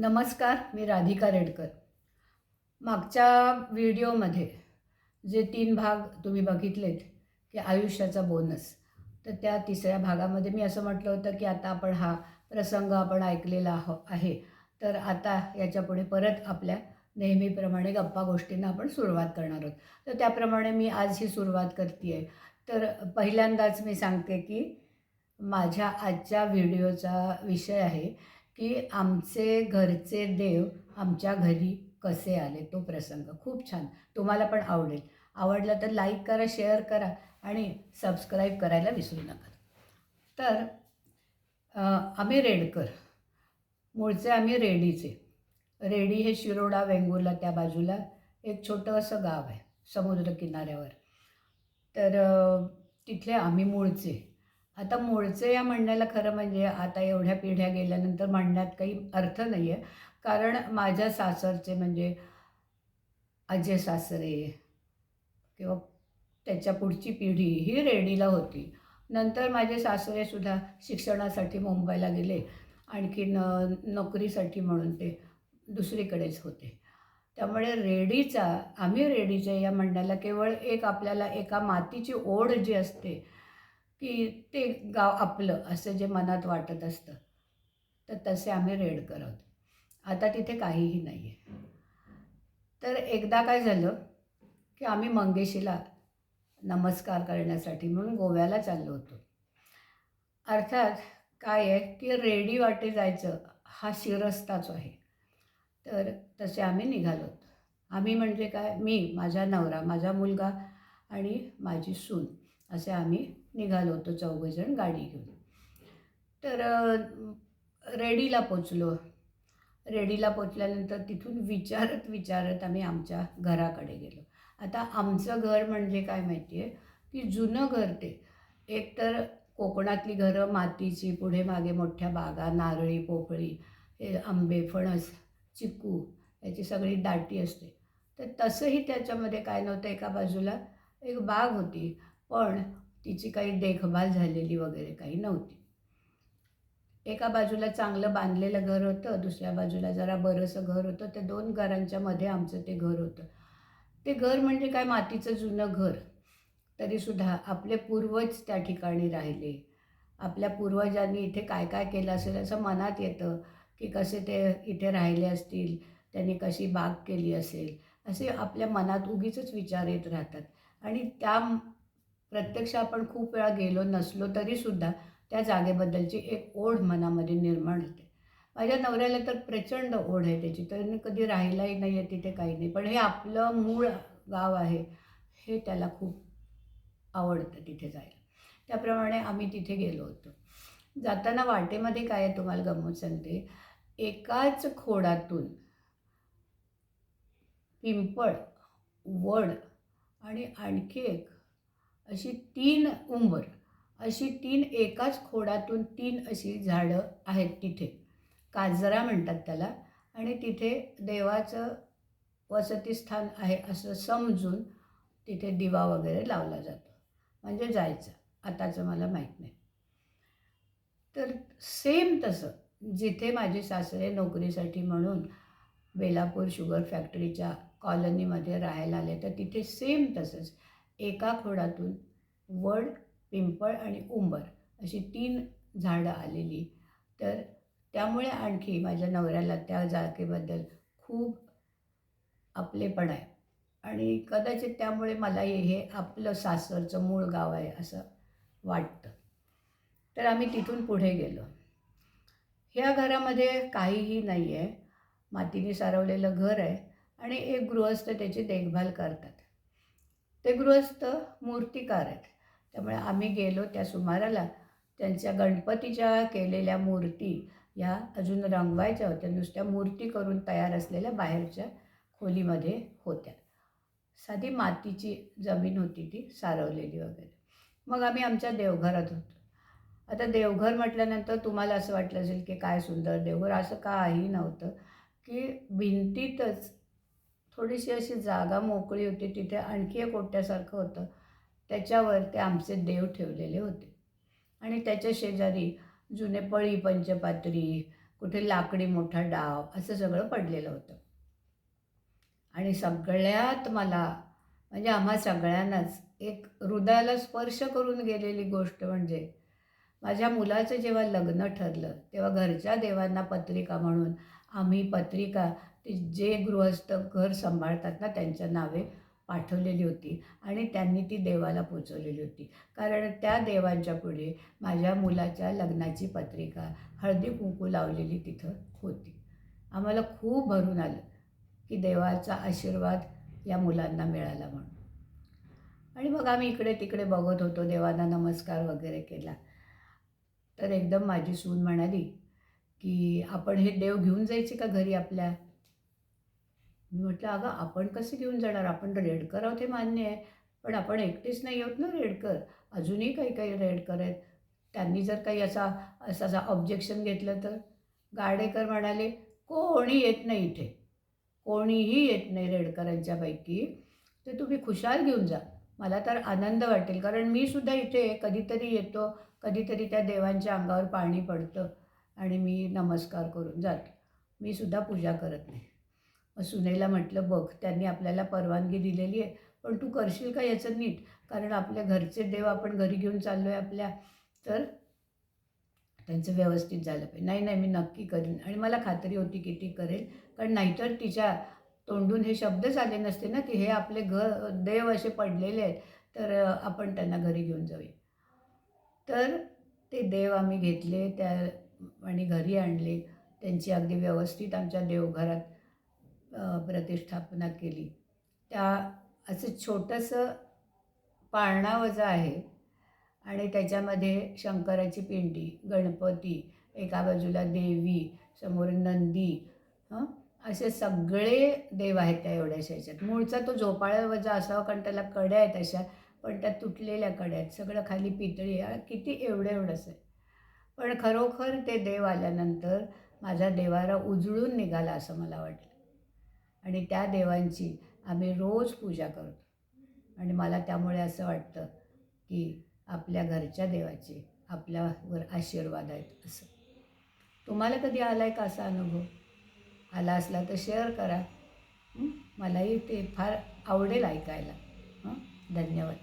नमस्कार मी राधिका रेडकर. मागच्या व्हिडिओमध्ये जे तीन भाग तुम्ही बघितलेत की आयुष्याचा बोनस तर त्या तिसऱ्या भागामध्ये मी असं म्हटलं होतं की आता आपण हा प्रसंग आपण ऐकलेला आहो आहे. तर आता याच्यापुढे परत आपल्या नेहमीप्रमाणे गप्पा गोष्टींना आपण सुरुवात करणार आहोत. तर त्याप्रमाणे मी आज ही सुरुवात करते आहे तर पहिल्यांदाच मी सांगते की माझ्या आजच्या व्हिडिओचा विषय आहे की आमचे घरचे देव आमच्या घरी कसे आले? तो प्रसंग खूप छान. तुम्हाला पण आवडेल. आवडलं तर लाईक करा शेअर करा आणि सबस्क्राईब करायला विसरू नका. तर आम्ही रेडकर. मूळचे आम्ही रेडीचे. रेडी हे शिरोडा वेंगुर्ला त्या बाजूला एक छोटं असं गाव आहे समुद्र किनाऱ्यावर. तर तिथले आम्ही मूळचे. आता मूळचे या म्हणण्याला खरं म्हणजे आता एवढ्या पिढ्या गेल्यानंतर म्हणण्यात काही अर्थ नाही आहे कारण माझ्या सासरचे म्हणजे अजय सासरे किंवा त्याच्या पुढची पिढी ही रेडीला होती. नंतर माझे सासरेसुद्धा शिक्षणासाठी मुंबईला गेले. आणखीन नोकरीसाठी म्हणून ते दुसरीकडेच होते. त्यामुळे रेडीचा आम्ही रेडीचे या म्हणण्याला केवळ एक आपल्याला एका मातीची ओढ जी असते की ते गाव आपलं असं जे मनात वाटत असतं तर तसे आम्ही रेड करत. आता तिथे काहीही नाही आहे तर एकदा काय झालं की आम्ही मंगेशीला नमस्कार करण्यासाठी म्हणून गोव्याला चाललो होतो. अर्थात काय आहे की रेडी वाटे जायचं हा शिरस्ताच आहे. तर तसे आम्ही निघालो आम्ही म्हणजे काय? मी माझा नवरा माझा मुलगा आणि माझी सून असे आम्ही निघालो होतो चौघजण गाडी घेऊन. तर रेडीला पोचलो. रेडीला पोचल्यानंतर तिथून विचारत विचारत आम्ही आमच्या घराकडे गेलो. आता आमचं घर म्हणजे काय माहिती आहे की जुनं घर ते. एकतर कोकणातली घरं मातीची पुढे मागे मोठ्या बागा नारळी पोफळी हे आंबे फणस चिकू याची सगळी दाटी असते. तर तसंही त्याच्यामध्ये काय नव्हतं एका बाजूला. एक बाग होती. पण तिची काही देखभाल झालेली वगैरे काही नव्हती. एका बाजूला चांगलं बांधलेलं घर होतं दुसऱ्या बाजूला जरा बरंसं घर होतं. त्या दोन घरांच्या मध्ये आमचं ते घर होतं. ते घर म्हणजे काय? मातीचं जुनं घर. तरीसुद्धा आपले पूर्वज त्या ठिकाणी राहिले. आपल्या पूर्वजांनी इथे काय काय केलं असेल असं मनात येतं की कसे ते इथे राहिले असतील त्यांनी कशी बाग केली असेल असे आपल्या मनात उगीच विचार येत राहतात. आणि त्या प्रत्यक्ष आपण खूप वेळा गेलो नसलो तरीसुद्धा त्या जागेबद्दलची एक ओढ मनामध्ये निर्माण होते. माझ्या नवऱ्याला तर प्रचंड ओढ आहे त्याची. तर कधी राहिलाही नाही आहे तिथे काही नाही. पण हे आपलं मूळ गाव आहे हे त्याला खूप आवडतं तिथे जायला. त्याप्रमाणे आम्ही तिथे गेलो होतो. जाताना वाटेमध्ये काय आहे तुम्हाला गमवत सांगते. एकाच खोडातून पिंपळ वड आणि आणखी एक अशी तीन उंबर अशी तीन एकाच खोडातून तीन अशी झाडं आहेत तिथे. काजरा म्हणतात त्याला आणि तिथे देवाचं वसतिस्थान आहे असं समजून तिथे दिवा वगैरे लावला जातो. म्हणजे जायचं. आताचं मला माहीत नाही. तर सेम तसं जिथे माझे सासरे नोकरीसाठी म्हणून बेलापूर शुगर फॅक्टरीच्या कॉलनीमध्ये राहायला आले तर तिथे सेम तसंच एका खोडातून वड पिंपळ आणि उंबर अशी तीन झाडं आलेली. तर त्यामुळे आणखी माझ्या नवऱ्याला त्या जागेबद्दल खूप आपलेपण आहे. आणि कदाचित त्यामुळे मला हे आपलं सासरचं मूळ गाव आहे असं वाटतं. तर आम्ही तिथून पुढे गेलो. ह्या घरामध्ये काहीही नाही आहे मातीने सारवलेलं घर आहे आणि एक गृहस्थ त्याची देखभाल करतात. ते गृहस्थ मूर्तिकार आहेत त्यामुळे आम्ही गेलो त्या सुमाराला. त्यांच्या गणपतीच्या केलेल्या मूर्ती ह्या अजून रंगवायच्या होत्या. नुसत्या मूर्ती करून तयार असलेल्या बाहेरच्या खोलीमध्ये होत्या. साधी मातीची जमीन होती ती सारवलेली वगैरे. मग आम्ही आमच्या देवघरात होतो. आता देवघर म्हटल्यानंतर तुम्हाला असं वाटलं असेल की काय सुंदर देवघर? असं काही नव्हतं की भिंतीतच थोडीशी अशी जागा मोकळी होती तिथे आणखी एक ओट्यासारखं होतं. त्याच्यावर ते आमचे देव ठेवलेले होते. आणि त्याच्या शेजारी जुने पळी पंचपात्री कुठे लाकडी मोठा डाव असं सगळं पडलेलं होतं. आणि सगळ्यात मला म्हणजे आम्हा सगळ्यांनाच एक हृदयाला स्पर्श करून गेलेली गोष्ट म्हणजे माझ्या मुलाचं जेव्हा लग्न ठरलं तेव्हा घरच्या देवांना पत्रिका म्हणून आम्ही पत्रिका ते जे गृहस्थ घर सांभाळतात ना त्यांच्या नावे पाठवलेली होती आणि त्यांनी ती देवाला पोचवलेली होती. कारण त्या देवांच्या पुढे माझ्या मुलाच्या लग्नाची पत्रिका हळदी कुंकू लावलेली तिथं होती. आम्हाला खूप भरून आलं की देवाचा आशीर्वाद या मुलांना मिळाला म्हणून. आणि मग आम्ही इकडे तिकडे बघत होतो देवांना नमस्कार वगैरे केला. तर एकदम माझी सून म्हणाली की आपण हे देव घेऊन जायचे का घरी आपल्या? मी म्हटलं अगं आपण कसे घेऊन जाणार? आपण रेडकर आहोत हे मान्य आहे पण आपण एकटेच नाही आहोत ना रेडकर. अजूनही काही काही रेडकर आहेत. त्यांनी जर काही असा असा ऑब्जेक्शन घेतलं तर? गाडेकर म्हणाले कोणी येत नाही इथे. कोणीही येत नाही रेडकरांच्यापैकी. ते तुम्ही खुशाल घेऊन जा. मला तर आनंद वाटेल कारण मी सुद्धा इथे कधीतरी येतो. कधीतरी त्या देवांच्या अंगावर पाणी पडतं आणि मी नमस्कार करून जातो. मी सुद्धा पूजा करत नाही. मग सुनेला म्हटलं बघ त्यांनी आपल्याला परवानगी दिलेली आहे पण तू करशील का याचं नीट? कारण आपल्या घरचे देव आपण घरी घेऊन चाललो आहे आपल्या. तर त्यांचं व्यवस्थित झालं पाहिजे. नाही नाही मी नक्की करीन. आणि मला खात्री होती की ती करेल कारण नाहीतर तिच्या तोंडून हे शब्दच आले नसते ना की हे आपले घर देव असे पडलेले आहेत तर आपण त्यांना घरी घेऊन जाऊया. तर ते देव आम्ही घेतले त्या आणि घरी आणले. त्यांची अगदी व्यवस्थित आमच्या देवघरात प्रतिष्ठापना केली. त्या असं छोटंसं पाळणावजा आहे आणि त्याच्यामध्ये शंकराची पिंडी गणपती एका बाजूला देवी समोर नंदी हं? असे सगळे देव आहेत त्या एवढ्याशा ह्याच्यात मूळचा तो झोपाळ्यावजा असावा कारण त्याला कड्या आहेत अशा पण त्या तुटलेल्या कड्या आहेत. सगळं खाली पितळी आहे. किती एवढं एवढंच आहे पण खरोखर ते देव आल्यानंतर माझा देवारा उजळून निघाला असं मला वाटलं. आणि त्या देवांची आम्ही रोज पूजा करतो. आणि मला त्यामुळे असं वाटतं की आपल्या घरच्या देवाचे आपल्यावर आशीर्वाद आहेत असं. तुम्हाला कधी आला आहे का असा अनुभव? आला असला तर शेअर करा. मलाही ते फार आवडेल ऐकायला. धन्यवाद.